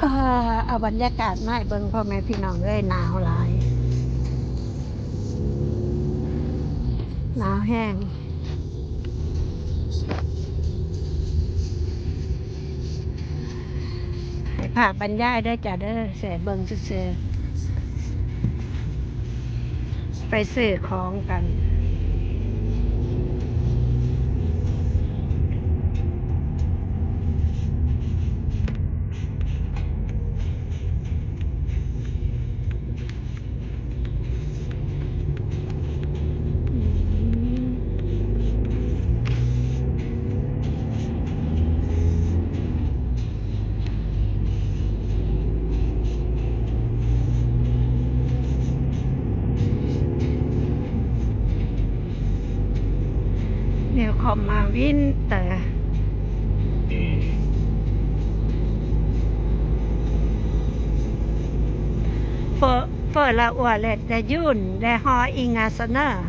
เออเอาบรรยากาศมาให้เบิ่งพ่อแม่พี่น้องเอ้ยหนาวหลายหนาวแห้งให้ภาพบรรยายเด้จ้ะเด้อเสเบิ่งซื่อๆไปซื้อของกัน เดี๋ยวคอมมาวินเตอร์เฟอเฟอละอวเลดได้ยุ่นได้ฮออิงาสเนอร์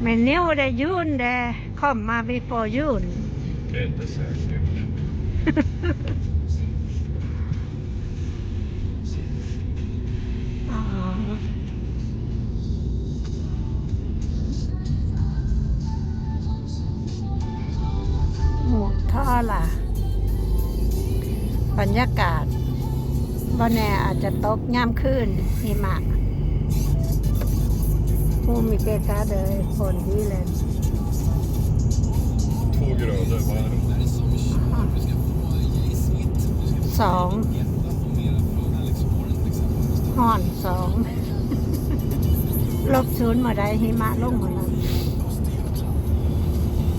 เมนิวได้ยุ่นได้คอมมาวิโฟยุ่น Det är inte säkert. อ๋ ล่ะ บรรยากาศบ่แน่อาจจะตกย่ำขึ้นหิมะภูมิเกตาเลยฝนดีเลย Två grader varmt. สองห่อนสอง ลบศูนย์มาได้หิมะลงมาแล้ว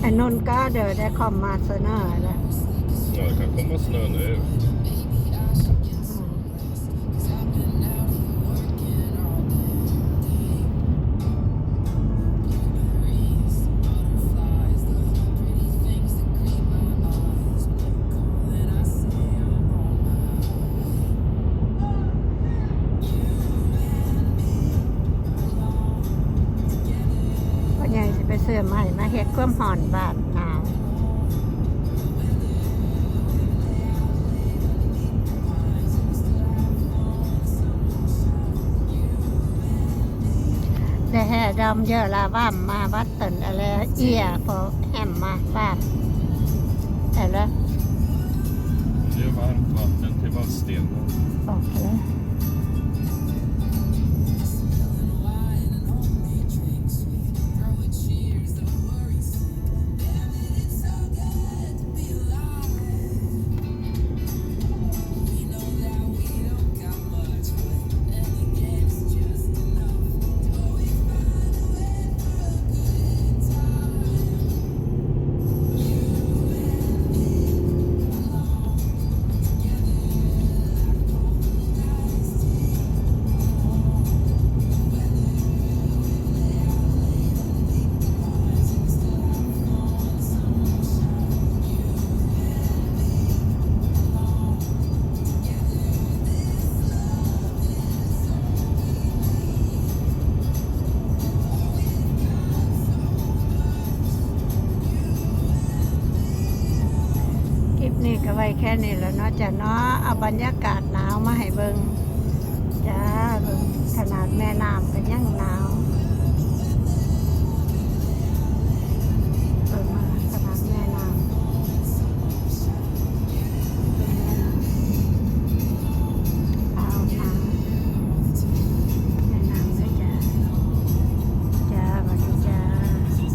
อันนนก็เดินได้คอมมาเสนอแล้ว Ja, det kan komma snö nu. เสื้อใหม่มาเฮ็ดความห่อนบาดหนาวแต่แห่ดำเยอะลาว่ามมาวัดตนอะไรเอียพอแหมมาบ้านแต่ละ Det är varmt vatten till Vadstena. อ ไว้แค่นี้แล้วเนาะจ้ะเนาะเอาบรรยากาศหนาวมาให้เบิงจ้าเบิงขนาดแม่น้ำก็ยังหนาว